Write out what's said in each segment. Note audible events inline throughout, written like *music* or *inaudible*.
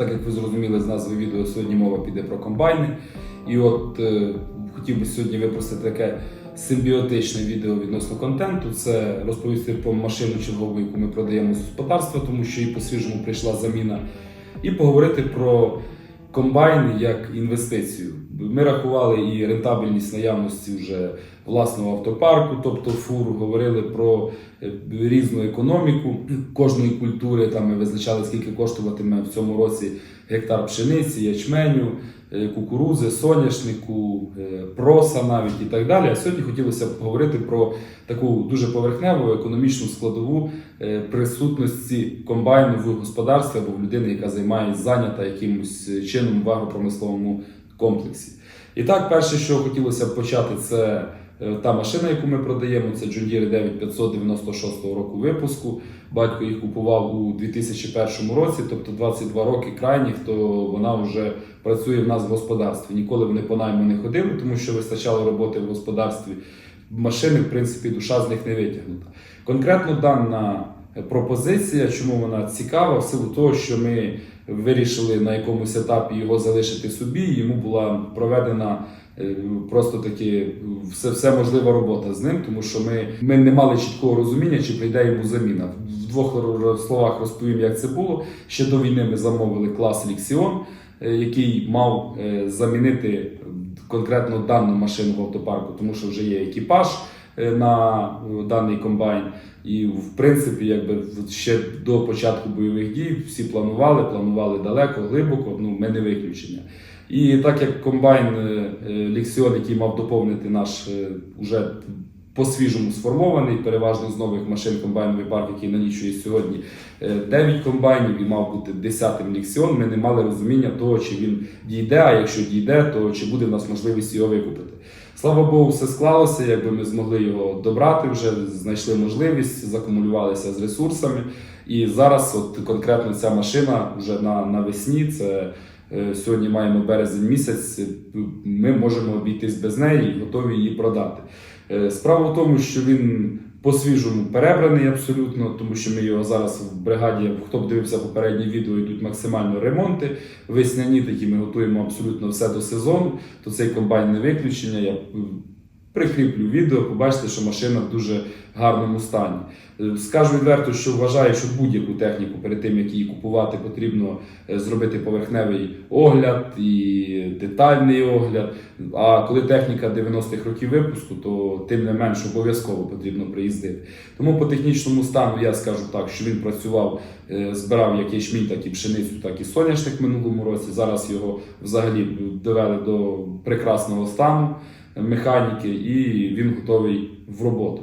Так як ви зрозуміли з назви відео, сьогодні мова піде про комбайни. І от е, хотів би сьогодні випросити таке симбіотичне відео відносно контенту. Це розповісти про машину чергову, яку ми продаємо з господарства, тому що і по-свіжому прийшла заміна. І поговорити про комбайн як інвестицію. Ми рахували і рентабельність наявності вже власного автопарку, тобто фур, говорили про е, різну економіку кожної культури. Там ми визначали, скільки коштуватиме в цьому році гектар пшениці, ячменю, кукурузи, соняшнику, е, проса навіть і так далі. А сьогодні хотілося б поговорити про таку дуже поверхневу економічну складову е, присутності комбайну в господарстві або в людини, яка займається зайнята якимось чином в агропромисловому комплексі. І так, перше, що хотілося б почати, це е, та машина, яку ми продаємо, це John Deere 9596 року випуску. Батько їх купував у 2001 році, тобто 22 роки крайніх, то вона вже працює в нас в господарстві. Ніколи вони по найму не ходили, тому що вистачало роботи в господарстві. Машини, в принципі, душа з них не витягнута. Конкретно дана пропозиція, чому вона цікава, в силу того, що ми вирішили на якомусь етапі його залишити собі. Йому була проведена е, просто таки все, все можлива робота з ним, тому що ми, ми не мали чіткого розуміння, чи прийде йому заміна. В двох словах розповім, як це було. Ще до війни ми замовили клас Ліксіон, е, який мав е, замінити конкретно дану машину в автопарку, тому що вже є екіпаж е, на е, даний комбайн. І в принципі, якби ще до початку бойових дій всі планували, планували далеко, глибоко. Ну ми не виключення. І так як комбайн е, е, який мав доповнити наш е, уже по-свіжому сформований, переважно з нових машин комбайновий парк, який налічує сьогодні 9 комбайнів і мав бути 10-м Лексіон, ми не мали розуміння того, чи він дійде, а якщо дійде, то чи буде в нас можливість його викупити. Слава Богу, все склалося, якби ми змогли його добрати, вже знайшли можливість, закумулювалися з ресурсами. І зараз, от конкретно ця машина вже на, навесні, це е, сьогодні маємо березень місяць. е, Ми можемо обійтись без неї і готові її продати. Е, Справа в тому, що він по-свіжому перебраний абсолютно, тому що ми його зараз в бригаді, хто б дивився попередні відео, йдуть максимально ремонти. Весняні такі ми готуємо абсолютно все до сезону, то цей комбайн не виключення. Я прикріплю відео, побачите, що машина в дуже гарному стані. Е, Скажу відверто, що вважаю, що будь-яку техніку перед тим, як її купувати, потрібно е, зробити поверхневий огляд і детальний огляд. А коли техніка 90-х років випуску, то тим не менш обов'язково потрібно приїздити. Тому по технічному стану я скажу так, що він працював, е, збирав як ячмінь, так і пшеницю, так і соняшник минулому році. Зараз його взагалі довели до прекрасного стану механіки, і він готовий в роботу.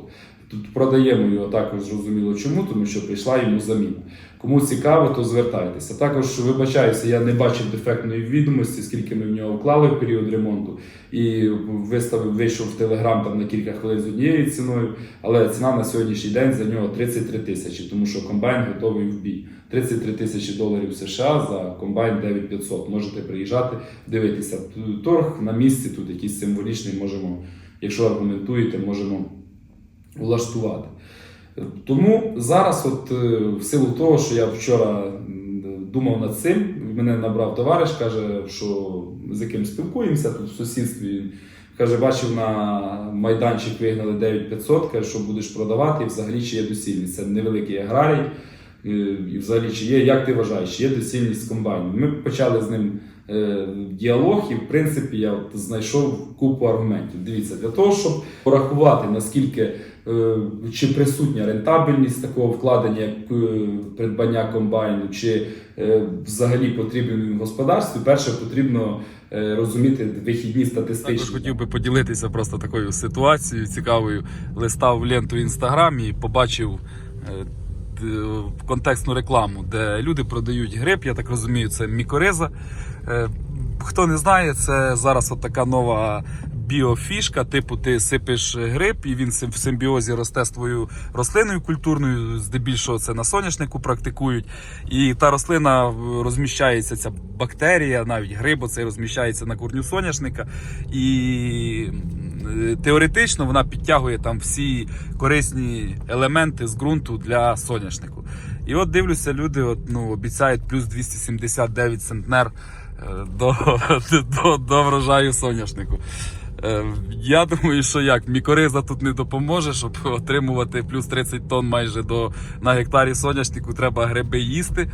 Тут продаємо його також зрозуміло чому, тому що прийшла йому заміна. Кому цікаво, то звертайтеся. Також вибачаюся, я не бачив дефектної відомості, скільки ми в нього вклали в період ремонту, і виставив, вийшов в телеграм там на кілька хвилин з однією ціною, але ціна на сьогоднішній день за нього 33 тисячі, тому що комбайн готовий в бій. 33 тисячі доларів США за комбайн 9500. Можете приїжджати, дивитися. Торг на місці тут якийсь символічний, можемо, якщо аргументуєте, можемо влаштувати. Тому зараз, от е, в силу того, що я вчора думав над цим, мене набрав товариш, каже, що з яким спілкуємося тут в сусідстві. Каже, бачив на майданчик вигнали 9500, каже, що будеш продавати, і взагалі чи є доцільність. Це невеликий аграрій. е, І взагалі, чи є, як ти вважаєш, чи є доцільність комбайну? Ми почали з ним е, діалог, і в принципі я от знайшов купу аргументів. Дивіться, для того, щоб порахувати, наскільки чи присутня рентабельність такого вкладення, як е, придбання комбайну, чи е, взагалі потрібен він господарстві, перше потрібно е, розуміти вихідні статистичні. Також хотів би поділитися просто такою ситуацією цікавою. Листав ленту в інстаграмі побачив е, контекстну рекламу, де люди продають гриб. Я так розумію, це мікориза. Е, Хто не знає, це зараз от така нова біофішка. Типу, ти сипиш гриб, і він в симбіозі росте з твоєю рослиною культурною. Здебільшого це на соняшнику практикують. І та рослина розміщається, ця бактерія, навіть гриб оцей розміщається на корню соняшника. І е, теоретично вона підтягує там всі корисні елементи з ґрунту для соняшнику. І от дивлюся, люди от, ну, обіцяють плюс 279 центнер е, до, *laughs* до, до врожаю соняшнику. Е, Я думаю, що як мікориза тут не допоможе, щоб отримувати плюс 30 тонн майже до на гектарі соняшнику, треба гриби їсти,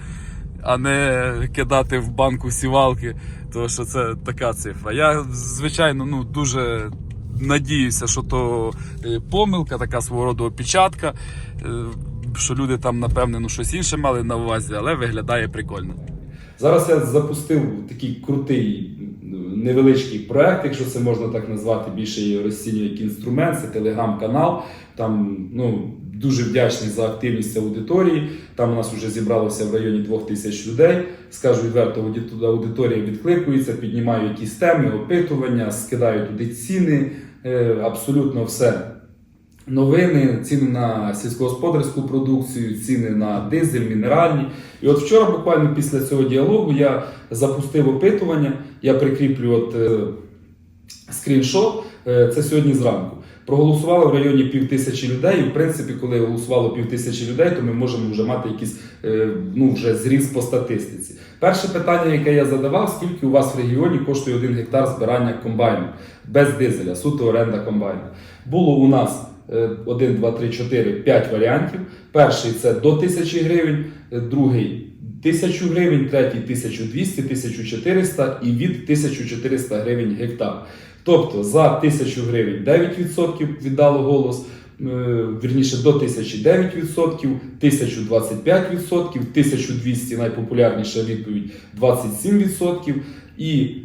а не кидати в банку сівалки, тому що це така цифра. Я, звичайно, ну дуже надіюся, що то е, помилка, така свого роду опечатка, е, що люди там, напевне, ну, щось інше мали на увазі, але виглядає прикольно. Зараз я запустив такий крутий невеличкий проект, якщо це можна так назвати, більше її розцінюю як інструмент, це телеграм-канал. Там ну, дуже вдячний за активність аудиторії. Там у нас вже зібралося в районі двох тисяч людей. Скажу відверто, аудиторія відкликується, піднімаю якісь теми, опитування, скидаю туди ціни, е, абсолютно все. Новини, ціни на сільськогосподарську продукцію, ціни на дизель, мінеральні. І от вчора, буквально після цього діалогу, я запустив опитування. Я прикріплю от, е, скріншот. Е, це сьогодні зранку. Проголосувало в районі пів тисячі людей. І в принципі, коли голосувало пів тисячі людей, то ми можемо вже мати якийсь е, ну, вже зріз по статистиці. Перше питання, яке я задавав, скільки у вас в регіоні коштує один гектар збирання комбайну без дизеля, суто оренда комбайну. Було у нас 1, 2, 3, 4, 5 варіантів. Перший це до 1000 гривень, е, другий 1000 гривень, третій 1200, 1400 і від 1400 гривень гектар. Тобто за 1000 гривень 9% віддало голос, е, вірніше до 1000 9%, 1025%, 1200 найпопулярніша відповідь 27%. І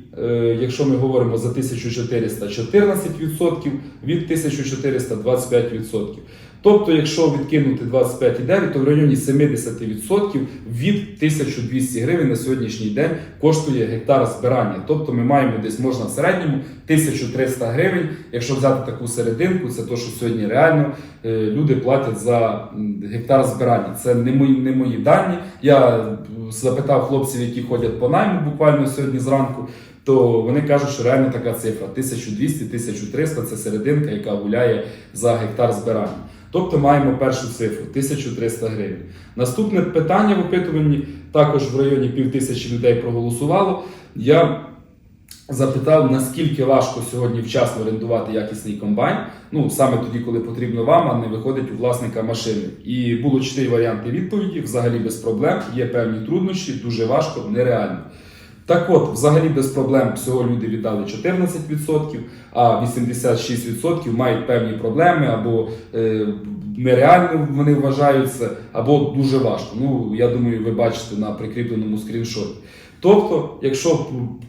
якщо ми говоримо за 1400 14%, від 1400 25%. Тобто, якщо відкинути 25,9, то в районі 70% від 1200 гривень на сьогоднішній день коштує гектар збирання. Тобто ми маємо десь можна в середньому 1300 гривень. Якщо взяти таку серединку, це то, що сьогодні реально е, люди платять за гектар збирання. Це не мої, не мої дані. Я е, запитав хлопців, які ходять по найму буквально сьогодні зранку. То вони кажуть, що реально така цифра 1200-1300 це серединка, яка гуляє за гектар збирання. Тобто маємо першу цифру 1300 гривень. Наступне питання в опитуванні також в районі півтисячі людей проголосувало. Я запитав, наскільки важко сьогодні вчасно орендувати якісний комбайн. Ну саме тоді, коли потрібно вам, а не виходить у власника машини. І було чотири варіанти відповіді. Взагалі без проблем. Є певні труднощі, дуже важко, нереально. Так от, взагалі без проблем всього люди віддали 14%, а 86% мають певні проблеми, або е, нереально вони вважаються, або дуже важко. Ну, я думаю, ви бачите на прикріпленому скріншоті. Тобто, якщо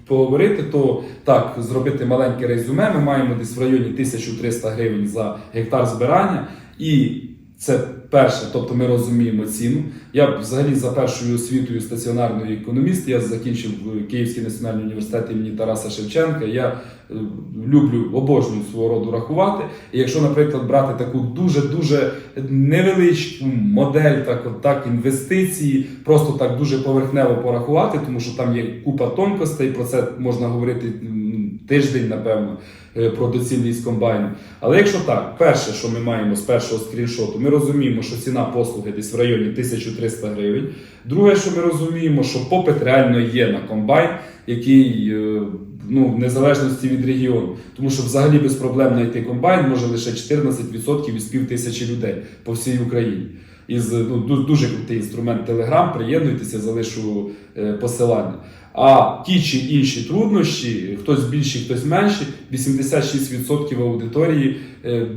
поговорити, то так, зробити маленьке резюме, ми маємо десь в районі 1300 гривень за гектар збирання. І це перше, тобто ми розуміємо ціну. Я взагалі за першою освітою стаціонарної економіст, я закінчив в Київський національний університет імені Тараса Шевченка. Я е, люблю обожнюю свого роду рахувати. І якщо, наприклад, брати таку дуже дуже невеличку модель, так от так інвестиції, просто так дуже поверхнево порахувати, тому що там є купа тонкостей. Про це можна говорити тиждень, напевно, е, про доцільність комбайну. Але якщо так, перше, що ми маємо з першого скріншоту, ми розуміємо, що ціна послуги десь в районі 1300 гривень. Друге, що ми розуміємо, що попит реально є на комбайн, який е, ну, в незалежності від регіону. Тому що взагалі без проблем знайти комбайн може лише 14% із пів тисячі людей по всій Україні. Із ну, дуже крутий інструмент Telegram, приєднуйтеся, залишу е, посилання. А ті чи інші труднощі, хтось більші, хтось менші, 86% аудиторії е,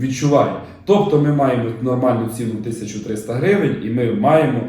відчуває. Тобто ми маємо нормальну ціну 1300 гривень, і ми маємо,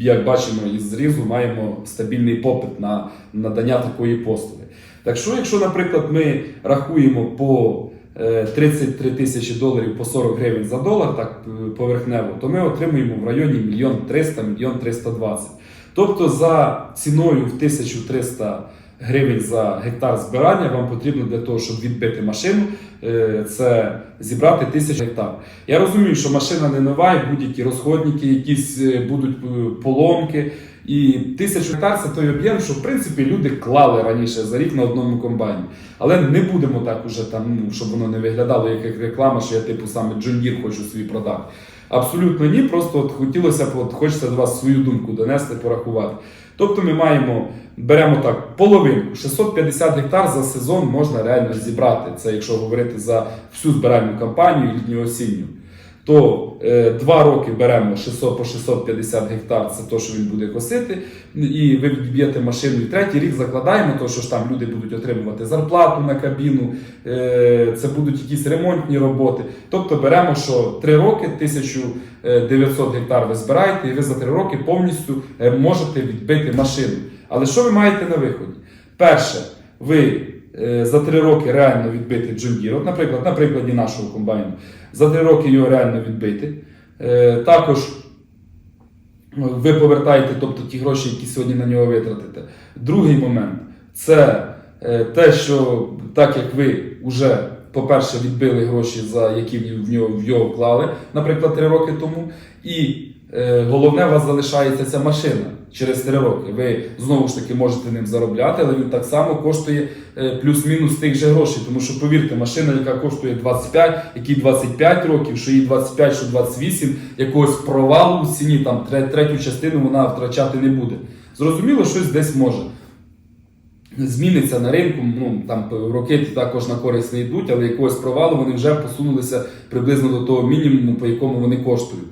як бачимо із зрізу, маємо стабільний попит на надання такої послуги. Так що, якщо, наприклад, ми рахуємо по е, 33 тисячі доларів по 40 гривень за долар, так е, поверхнево, то ми отримуємо в районі 1 300 1 320. Тобто за ціною в 1300 гривень за гектар збирання вам потрібно для того, щоб відбити машину, е, це зібрати тисячу гектар. Я розумію, що машина не нова, і будь-які розходники, якісь е, будуть е, поломки. І тисячу гектар це той об'єм, що в принципі люди клали раніше за рік на одному комбайні. Але не будемо так уже там, ну, щоб воно не виглядало як реклама, що я типу саме Deere хочу свій продати. Абсолютно ні, просто от хотілося б, от хочеться до вас свою думку донести, порахувати. Тобто ми маємо, беремо так, половинку, 650 гектар за сезон можна реально зібрати. Це якщо говорити за всю збиральну кампанію літню осінню. То е, два роки беремо 600 по 650 гектар, це то, що він буде косити, і ви відб'єте машину. І третій рік закладаємо, то що ж там люди будуть отримувати зарплату на кабіну, е, це будуть якісь ремонтні роботи. Тобто беремо, що 3 роки 1900 гектар ви збираєте, і ви за 3 роки повністю е, можете відбити машину. Але що ви маєте на виході? Перше, ви е, за 3 роки реально відбити Deere. От, наприклад, на прикладі нашого комбайну, за 3 роки його реально відбити. Е, Також ви повертаєте тобто, ті гроші, які сьогодні на нього витратите. Другий момент це е, те, що так як ви вже, по-перше, відбили гроші, за які в нього в його вклали, наприклад, 3 роки тому, і е, головне, у вас залишається ця машина через 3 роки. Ви знову ж таки можете ним заробляти, але він так само коштує е, плюс-мінус тих же грошей. Тому що, повірте, машина, яка коштує 25, якій 25 років, що їй 25, що 28, якогось провалу в ціні, там третю частину вона втрачати не буде. Зрозуміло, щось десь може. Зміниться на ринку, ну там роки також на користь не йдуть, але якогось провалу вони вже посунулися приблизно до того мінімуму, по якому вони коштують.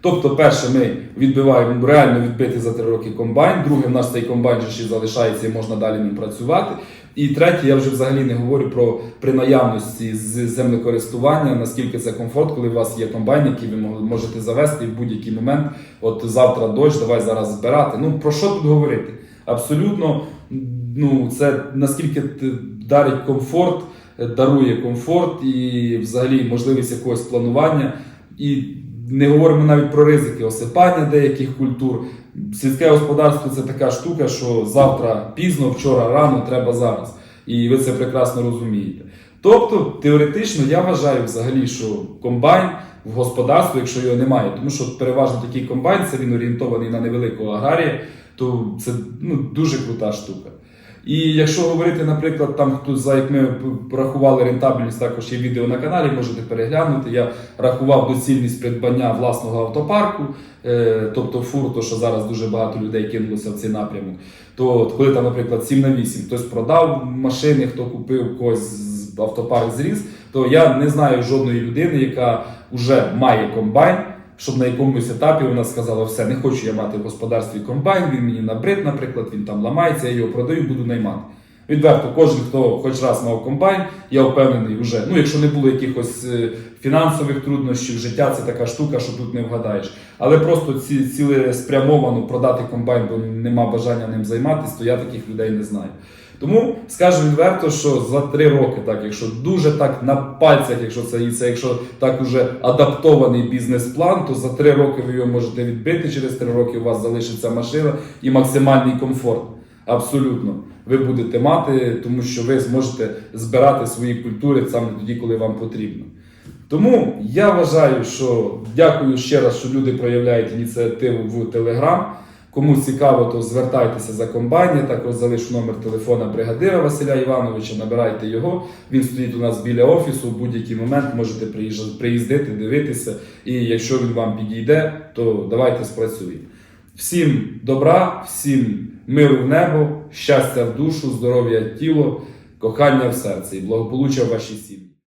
Тобто, перше, ми відбиваємо реально відбити за три роки комбайн. Друге, в нас цей комбайн ще залишається і можна далі ним працювати. І третє, я вже взагалі не говорю про при наявності з землекористування, наскільки це комфорт, коли у вас є комбайн, який ви можете завести в будь-який момент. От завтра дощ, давай зараз збирати. Ну про що тут говорити? Абсолютно, ну це наскільки дарить комфорт, е, дарує комфорт і взагалі можливість якогось планування. І не говоримо навіть про ризики осипання деяких культур. Сільське господарство це така штука, що завтра пізно, вчора рано, треба зараз. І ви це прекрасно розумієте. Тобто, теоретично, я вважаю взагалі, що комбайн в господарстві, якщо його немає, тому що переважно такий комбайн, це він орієнтований на невеликого аграрія, то це ну, дуже крута штука. І якщо говорити, наприклад, там хто за як ми рахували рентабельність, також є відео на каналі, можете переглянути. Я рахував доцільність придбання власного автопарку, е, тобто фур, то що зараз дуже багато людей кинулося в цей напрямок. То от коли там, наприклад, 7 на 8, хтось продав машини, хто купив когось автопарк зріз, то я не знаю жодної людини, яка вже має комбайн. Щоб на якомусь етапі вона сказала, все, не хочу я мати в господарстві комбайн, він мені набрид, наприклад, він там ламається, я його продаю, буду наймати. Відверто, кожен, хто хоч раз мав комбайн, я впевнений вже. Ну, якщо не було якихось е, фінансових труднощів, життя це така штука, що тут не вгадаєш. Але просто ці цілеспрямовано продати комбайн, бо нема бажання ним займатися, то я таких людей не знаю. Тому скажу відверто, що за три роки, так, якщо дуже так на пальцях, якщо це це, якщо так уже адаптований бізнес-план, то за три роки ви його можете відбити. Через три роки у вас залишиться машина і максимальний комфорт. Абсолютно, ви будете мати, тому що ви зможете збирати свої культури саме тоді, коли вам потрібно. Тому я вважаю, що дякую ще раз, що люди проявляють ініціативу в Телеграм. Кому цікаво, то звертайтеся за комбайн. Я також залишу номер телефона бригадира Василя Івановича, набирайте його. Він стоїть у нас біля офісу. В будь-який момент можете приїздити, дивитися. І якщо він вам підійде, то давайте спрацюємо. Всім добра, всім миру в небо, щастя в душу, здоров'я в тіло, кохання в серці і благополуччя в вашій сім'ї.